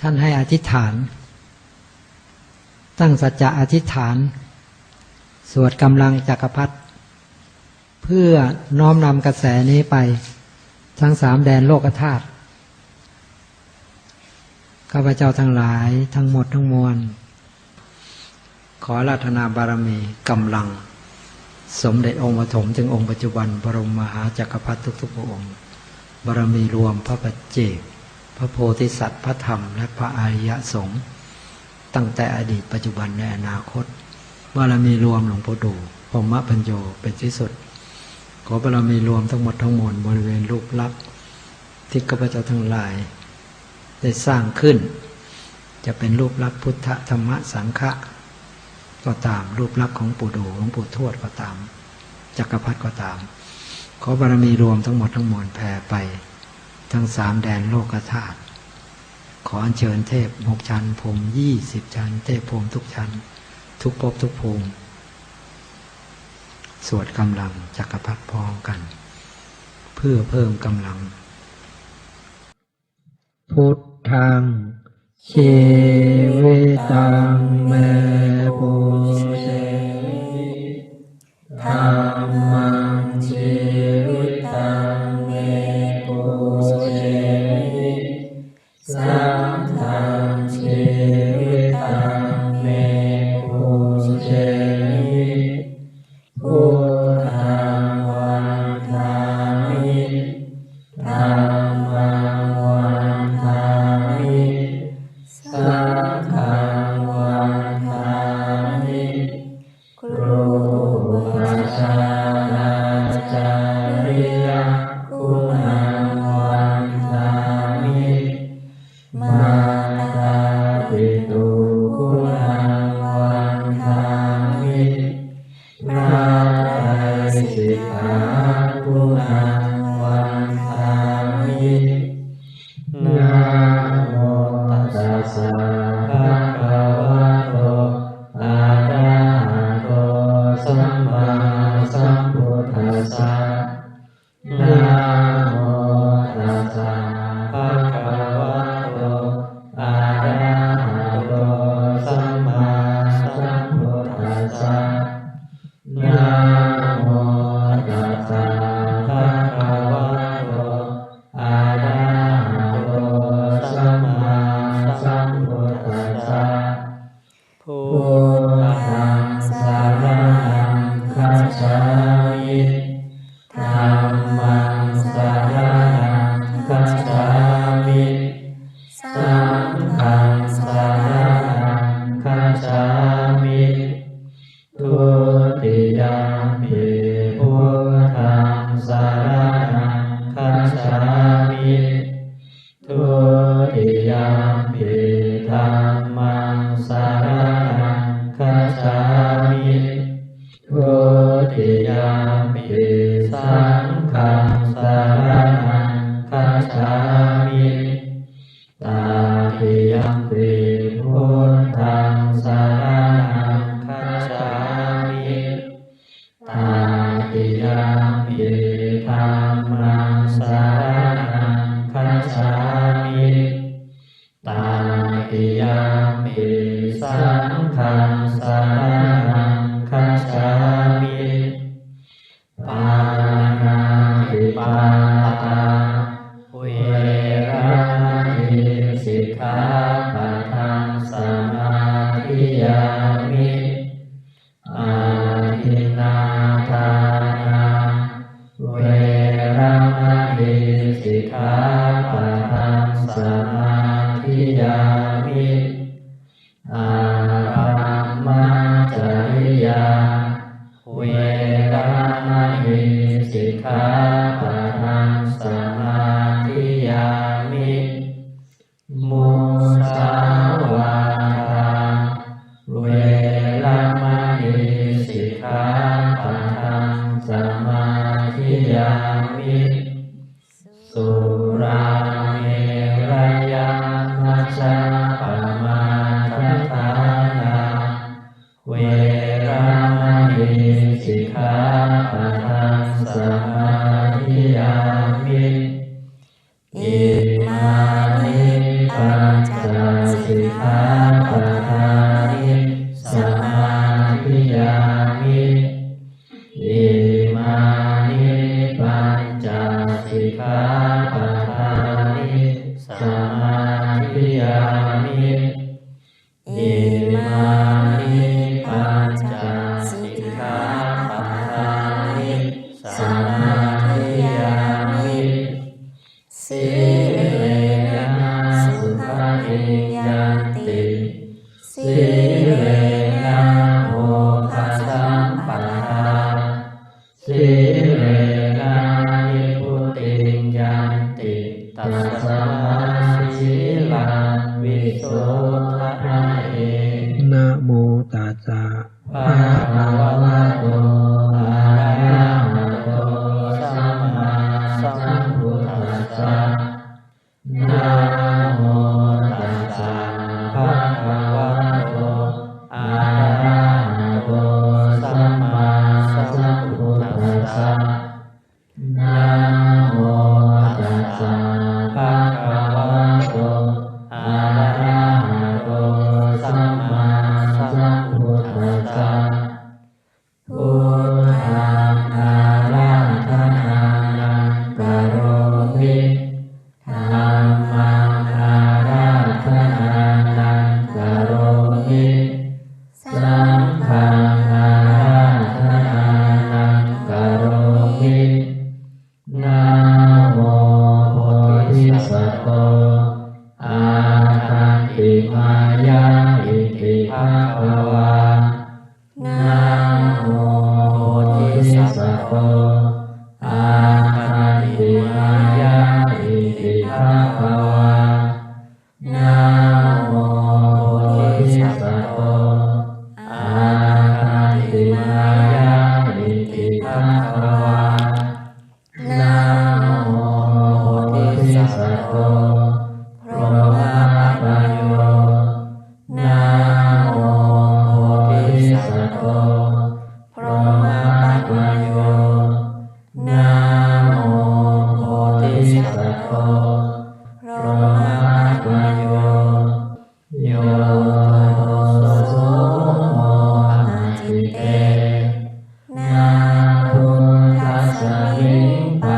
ท่านให้อธิษฐาน ตั้งสัจจะอธิษฐาน สวดกำลังจักรพรรดิเพื่อน้อมนำกระแสนี้ไป ทั้งสามแดนโลกธาตุข้าพเจ้าทั้งหลายทั้งหมดทั้งมวล ขออาราธนาบารมีกำลัง สมเด็จองค์ปฐมถึงองค์ปัจจุบัน บรมมหาจักรพรรดิทุกๆพระองค์ บารมีรวมพระปัจเจก พระโพธิสัตว์พระธรรม และพระอริยสงฆ์ตั้งแต่อดีตปัจจุบันในอนาคตบารมีรวมหลวงพ่อดูพรหมปัญโยเป็นที่สุด ขอบารมีรวมทั้งหมดทั้งมวลบริเวณรูปลักษณ์ที่ข้าพเจ้าทั้งหลาย ได้สร้างขึ้น จะเป็นรูปลักษณ์พุทธธรรมสังฆะก็ตามรูปลักษณ์ของปู่ดูหลวงปู่ทวดก็ตามจักรพรรดิก็ตาม ขอบารมีรวมทั้งหมดทั้งมวลแผ่ไป ทั้งสามแดนโลกธาตุขออัญเชิญเทพหกชั้นภูมิยี่สิบชั้น เทพภูมิทุกชั้น ทุกภพทุกภูมิสวดกำลังจักรพรรดิพร้อมกัน เพื่อเพิ่มกำลัง พุทธังชีวิตังเมปุามปิสังฆังสารนังคัจฉามิตาติยมปิ ธิยามิอารัมาจริยา เวระมณีสิกขาปะทังสมาธิยามิมุสาวาทาเวระมณีสิกขาปะทังสมาธิยามิ สุรา Nanda. Wow. vem para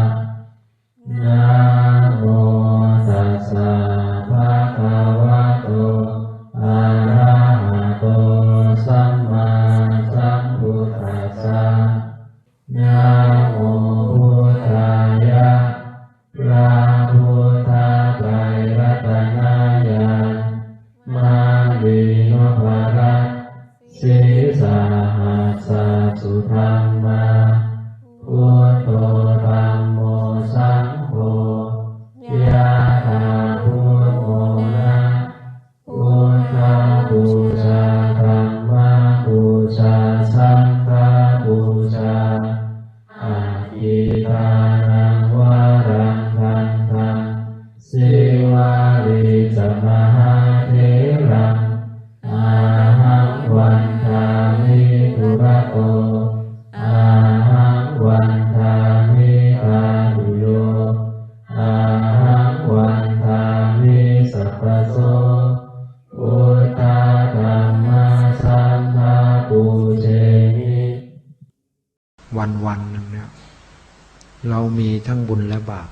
หัสสะสุธรรมาพุทโธธมโมสังโฆยะถาพุทโมนะพุทาบูชาธรรมาบูชาสังฆาบูชาอาคิตานังวารังคังสิวาริจมห เรามีทั้งบุญและบาป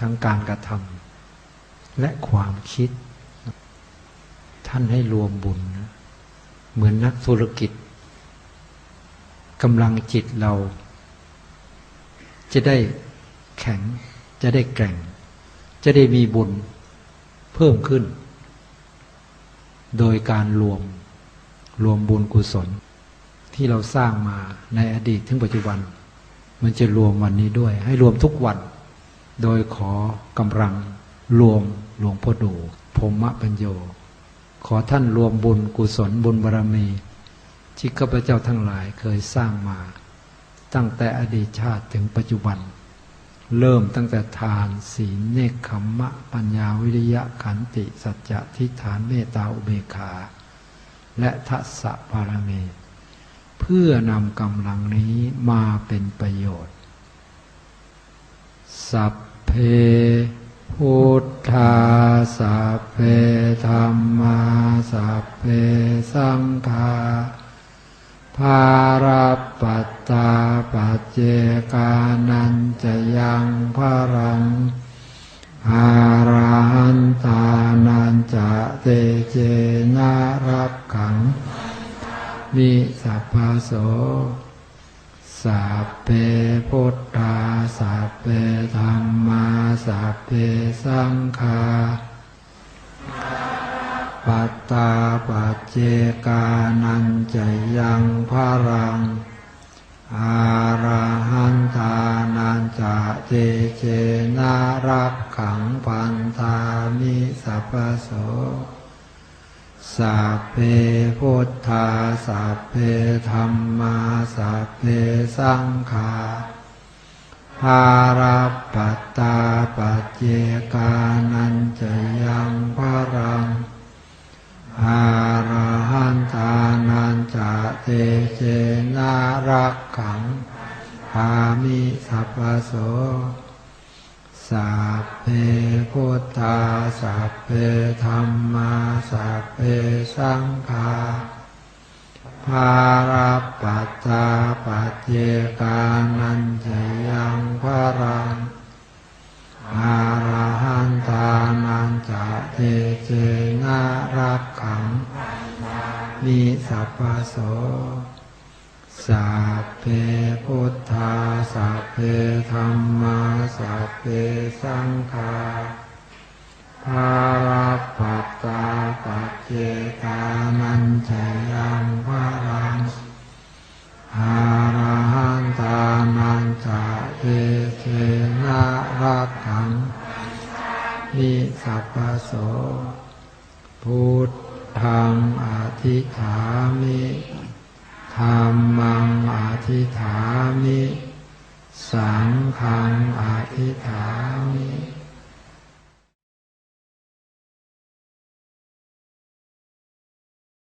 ทั้งการกระทำและความคิด ท่านให้รวมบุญนะเหมือนนักธุรกิจกำลังจิตเรา จะได้แข็ง จะได้แกร่ง จะได้มีบุญเพิ่มขึ้น โดยการรวมรวมบุญกุศลที่เราสร้างมาในอดีตถึงปัจจุบัน มันจะรวมวันนี้ด้วย ให้รวมทุกวัน โดยขอกำลังรวมหลวงพ่อดูพรหมปัญโย ขอท่านรวมบุญกุศลบุญบารมี ที่ข้าพเจ้าทั้งหลายเคยสร้างมา ตั้งแต่อดีตชาติถึงปัจจุบัน เริ่มตั้งแต่ทานศีลเนคขมมะ ปัญญาวิริยะขันติ สัจจะทิฏฐานเมตตาอุเบกขา และทัสสะบารมี เพื่อนำกำลังนี้มาเป็นประโยชน์ สัพเพพุทธาสัพเพธรรมาสัพเพสังฆาภาราปัตตาปัจเจกานันจะยังพระรังอาราหันตานันจะเตเจน มิสัพพะโสสัพเพพุทธาสัพเพธรรมาสัพเพสังฆาปัตตาปัจเจกานันจะยังพระรัง อาราหันทานันจะเจเจนารักขังพันธามิสัพพะโส สัพเพพุทธาสัพเพธรรมาสัพเพสังฆาภาราปัตตาปัจเจกานันจะยังพระรังอาราหันตานันจะเตเจนารักขังภามิสัพพโส สัพเพพุทธาสัพเพธรรมาสัพเพสังฆาภาราปัตตาปัจเจกานันจยังพระรังอาราหันตานันจะเตเจนารักขังมิสัพพโส สัพเพพุทธาสัพเพธรรมาสัพเพสังฆาภาราปัตตาปัจเจกานันจยังพระรังอาราหันตานันจะเตเจนะรักขังนิสัพพะโสพุทธังอธิฐามิ ธรรมังอธิฐามิ สังฆังอธิฐามิ